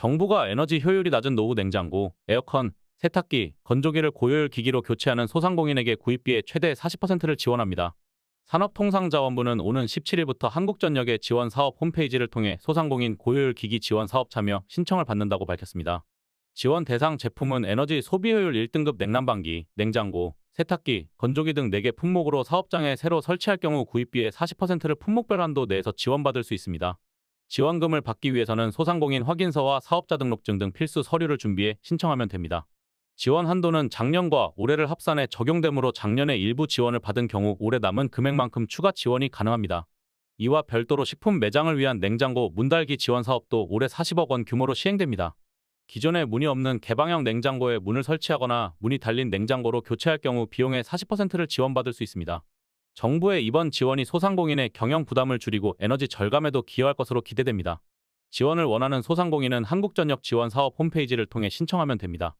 정부가 에너지 효율이 낮은 노후 냉장고, 에어컨, 세탁기, 건조기를 고효율 기기로 교체하는 소상공인에게 구입비의 최대 40%를 지원합니다. 산업통상자원부는 오는 17일부터 한국전력의 지원 사업 홈페이지를 통해 소상공인 고효율 기기 지원 사업 참여 신청을 받는다고 밝혔습니다. 지원 대상 제품은 에너지 소비효율 1등급 냉난방기, 냉장고, 세탁기, 건조기 등 4개 품목으로 사업장에 새로 설치할 경우 구입비의 40%를 품목별 한도 내에서 지원받을 수 있습니다. 지원금을 받기 위해서는 소상공인 확인서와 사업자 등록증 등 필수 서류를 준비해 신청하면 됩니다. 지원 한도는 작년과 올해를 합산해 적용되므로 작년에 일부 지원을 받은 경우 올해 남은 금액만큼 추가 지원이 가능합니다. 이와 별도로 식품 매장을 위한 냉장고 문달기 지원 사업도 올해 40억 원 규모로 시행됩니다. 기존에 문이 없는 개방형 냉장고에 문을 설치하거나 문이 달린 냉장고로 교체할 경우 비용의 40%를 지원받을 수 있습니다. 정부의 이번 지원이 소상공인의 경영 부담을 줄이고 에너지 절감에도 기여할 것으로 기대됩니다. 지원을 원하는 소상공인은 한국전력 지원 사업 홈페이지를 통해 신청하면 됩니다.